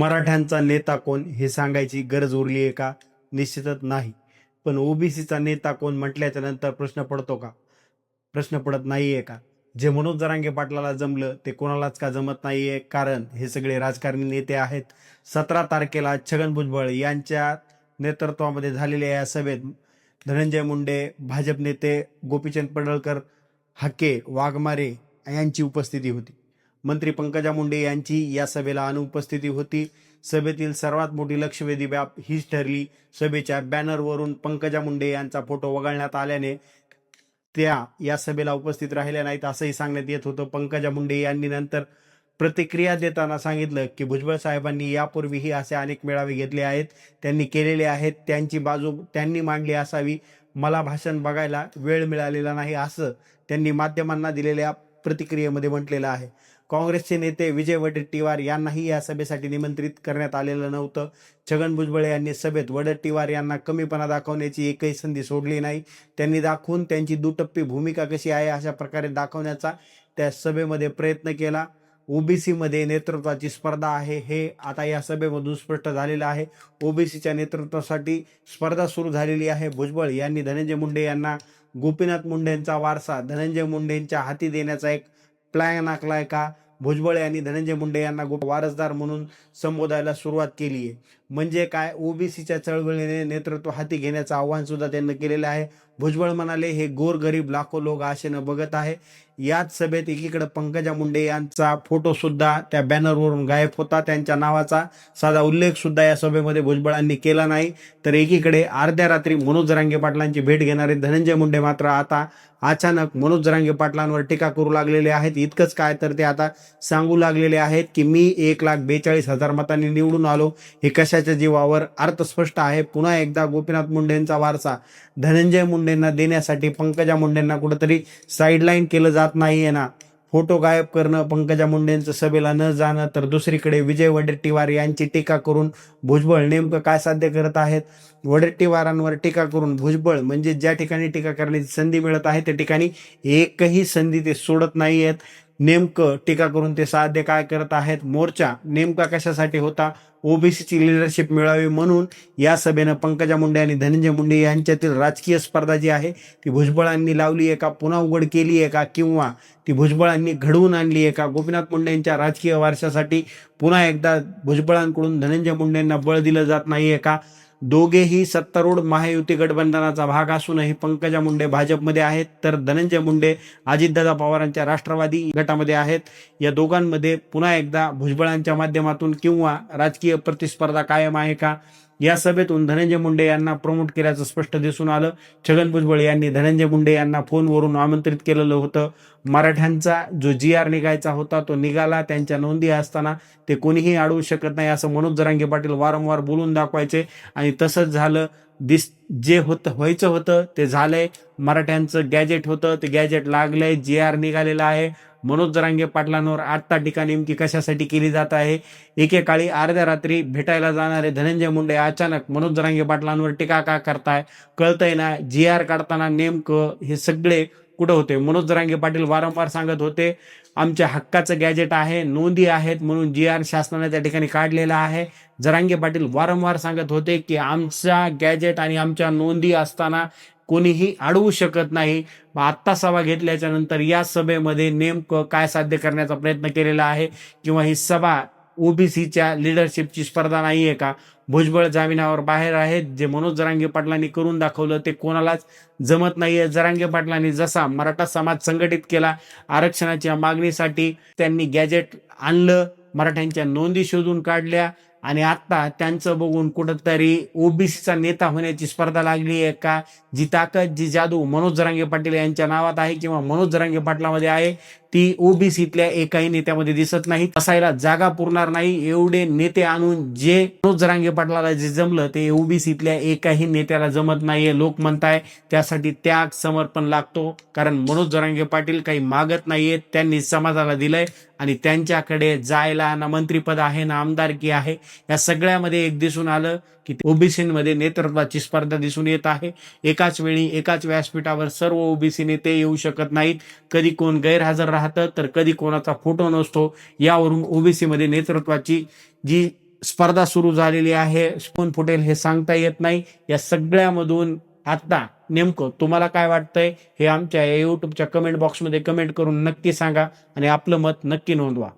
मराठ्यांचा नेता कोण हे सांगायची गरज उरली आहे का? निश्चितच नाही. पण ओबीसीचा नेता कोण म्हटल्याच्या नंतर प्रश्न पडतो का? प्रश्न पडत नाही आहे का? जे मनोज जरांगे पाटलाला जमलं ते कोणालाच का जमत नाही आहे कारण हे सगळे राजकारणी नेते आहेत. सतरा तारखेला छगन भुजबळ यांच्या नेतृत्वामध्ये झालेल्या या सभेत धनंजय मुंडे भाजप नेते गोपीचंद पडळकर हके वाघमारे यांची उपस्थिती होती. मंत्री पंकजा मुंडे यांची या सभेला अनुपस्थिती होती. सभेतील सर्वात मोठी लक्षवेधी बाब हीच ठरली. सभेच्या बॅनरवरून पंकजा मुंडे यांचा फोटो वगळण्यात आल्याने त्या या सभेला उपस्थित राहिल्या नाहीत असंही सांगण्यात येत होतं. पंकजा मुंडे यांनी नंतर प्रतिक्रिया देताना सांगितलं की भुजबळ साहेबांनी यापूर्वीही असे अनेक मेळावे घेतले आहेत. त्यांनी केलेले आहेत. त्यांची बाजू त्यांनी मांडली असावी. मला भाषण बघायला वेळ मिळालेला नाही असं त्यांनी माध्यमांना दिलेल्या प्रतिक्रियेमध्ये म्हटलेलं आहे. काँग्रेसचे नेते विजय वडेट्टीवार यांनाही या सभेसाठी निमंत्रित करण्यात आलेलं नव्हतं. छगन भुजबळ यांनी सभेत वडेट्टीवार यांना कमीपणा दाखवण्याची एकही संधी सोडली नाही. त्यांनी दाखवून त्यांची दुटप्पी भूमिका कशी आहे अशा प्रकारे दाखवण्याचा त्या सभेमध्ये प्रयत्न केला. ओबीसीमध्ये नेतृत्वाची स्पर्धा आहे हे आता या सभेमधून स्पष्ट झालेलं आहे. ओबीसीच्या नेतृत्वासाठी स्पर्धा सुरू झालेली आहे. भुजबळ यांनी धनंजय मुंडे यांना गोपीनाथ मुंडेंचा वारसा धनंजय मुंडेंच्या हाती देण्याचा एक प्लॅन आखलाय का? भुजबळ यांनी धनंजय मुंडे यांना वारसदार म्हणून संबोधायला सुरुवात केली आहे म्हणजे काय? ओबीसीच्या चळवळीने नेतृत्व हाती घेण्याचं आव्हान सुद्धा त्यांनी केलेलं आहे. भुजबळ म्हणाले हे गोरगरीब लाखो लोक आशेनं बघत आहे. याच सभेत एकीकडे पंकजा मुंडे यांचा फोटो सुद्धा त्या बॅनरवरून गायब होता. त्यांच्या नावाचा साधा उल्लेख सुद्धा या सभेमध्ये भुजबळांनी केला नाही. तर एकीकडे अर्ध्या रात्री मनोज जरांगे पाटलांची भेट घेणारे धनंजय मुंडे मात्र आता अचानक मनोज जरांगे पाटलांवर टीका करू लागलेले आहेत. इतकंच काय तर ते आता सांगू लागलेले आहेत की मी एक लाख बेचाळीस हजार मतांनी निवडून आलो. हे कशा कशाच्या जीवावर अर्थ स्पष्ट आहे. पुन्हा एकदा गोपीनाथ मुंडेंचा वारसा धनंजय मुंडेंना देण्यासाठी पंकजा मुंडेंना कुठंतरी साईडलाईन केलं जात नाहीये ना. फोटो गायब करणं पंकजा मुंडेंचं सभेला न जाणं तर दुसरीकडे विजय वडेट्टीवार यांची टीका करून भुजबळ नेमकं काय साध्य करत आहेत? वडेट्टीवारांवर टीका करून भुजबळ म्हणजे ज्या ठिकाणी टीका करण्याची संधी मिळत आहे त्या ठिकाणी एकही संधी ते सोडत नाही आहेत नेमकं टीका करून ते साध्य काय करत आहेत? मोर्चा नेमका कशासाठी होता? ओबीसीची लिडरशिप मिळावी म्हणून या सभेनं पंकजा मुंडे आणि धनंजय मुंडे यांच्यातील राजकीय स्पर्धा जी आहे ती भुजबळांनी लावली आहे का? पुन्हा उघड केली आहे का? किंवा ती भुजबळांनी घडवून आणली आहे का? गोपीनाथ मुंडे यांच्या राजकीय वारशासाठी पुन्हा एकदा भुजबळांकडून धनंजय मुंडेंना बळ दिलं जात नाही आहे का? दोघेही सत्तारूढ महायुती गठबंधनाचा भाग असूनही पंकजा मुंडे भाजपमध्ये आहेत तर धनंजय मुंडे अजितदादा पवारांच्या राष्ट्रवादी गटामध्ये आहेत. या दोघांमध्ये पुन्हा एकदा भुजबळांच्या माध्यमातून किंवा राजकीय प्रतिस्पर्धा कायम आहे का? या सभेतून धनंजय मुंडे यांना प्रमोट केल्याचं स्पष्ट दिसून आलं. छगन भुजबळ यांनी धनंजय मुंडे यांना फोनवरून आमंत्रित केलेलं होतं. मराठ्यांचा जो जी आर निघायचा होता तो निघाला. त्यांच्या नोंदी असताना ते कोणीही अडवू शकत नाही असं मनोज जरांगे पाटील वारंवार बोलून दाखवायचे. आणि तसंच झालं. दिस जे होतं व्हायचं होतं ते झालंय. मराठ्यांचं गॅजेट होतं. ते गॅजेट लागलंय. जी आर निघालेलं आहे. मनोज जरांगे पाटलांवर आत्ता टीका नेमकी कशासाठी केली जात आहे? एकेकाळी अर्ध्या रात्री भेटायला जाणारे धनंजय मुंडे अचानक मनोज जरांगे पाटलांवर टीका का करताय? कळतंय ना जी आर काढताना नेमकं हे सगळे कुठं होते? मनोज जरांगे पाटील वारंवार सांगत होते आमच्या हक्काचं गॅजेट आहे नोंदी आहेत म्हणून जी आर शासनाने त्या ठिकाणी काढलेला आहे. जरांगे पाटील वारंवार सांगत होते की आमचा गॅजेट आणि आमच्या नोंदी असताना कोणीही अडवू शकत नाही. मग आत्ता सभा घेतल्याच्या नंतर या सभेमध्ये नेमकं काय साध्य करण्याचा प्रयत्न केलेला आहे? किंवा ही सभा ओबीसीच्या लिडरशिपची स्पर्धा नाही आहे का? भुजबळ जामिनावर बाहेर आहेत. जे मनोज जरांगे पाटलांनी करून दाखवलं ते कोणालाच जमत नाहीये. जरांगे पाटलांनी जसा मराठा समाज संघटित केला आरक्षणाच्या मागणीसाठी त्यांनी गॅजेट आणलं मराठ्यांच्या नोंदी शोधून काढल्या आणि आता त्यांचं बघून कुठंतरी ओबीसीचा नेता होण्याची स्पर्धा लागली आहे का? जी ताकद जी जादू मनोज जरांगे पाटील यांच्या नावात आहे किंवा मनोज जरांगे पाटलामध्ये आहे ती ओबीसीतल्या एकाही नेत्यामध्ये दिसत नाही. असायला जागा पुरणार नाही. एवढे नेते आणून जे मनोज जरांगे पाटलाला जे जमलं ते ओबीसीतल्या एकाही नेत्याला जमत नाहीये लोक म्हणताय. त्यासाठी त्याग समर्पण लागतो. कारण मनोज जरांगे पाटील काही मागत नाहीयेत. त्यांनी समाजाला दिलंय. आणि त्यांच्याकडे जायला ना मंत्रीपद आहे ना आमदारकी आहे या सगळ्यामध्ये एक दिसून आलं की ओबीसीमध्ये नेतृत्वाची स्पर्धा दिसून येत आहे. एकाच वेळी एकाच व्यासपीठावर सर्व ओबीसी नेते येऊ शकत नाहीत. कधी कोण गैरहजर राहतं तर कधी कोणाचा फोटो नसतो. यावरून ओबीसीमध्ये नेतृत्वाची जी स्पर्धा सुरू झालेली आहे कोण फुटेल हे सांगता येत नाही. या सगळ्यामधून आता नेमकं तुम्हाला काय वाटतंय हे आमच्या या युट्यूबच्या कमेंट बॉक्समध्ये कमेंट करून नक्की सांगा आणि आपलं मत नक्की नोंदवा.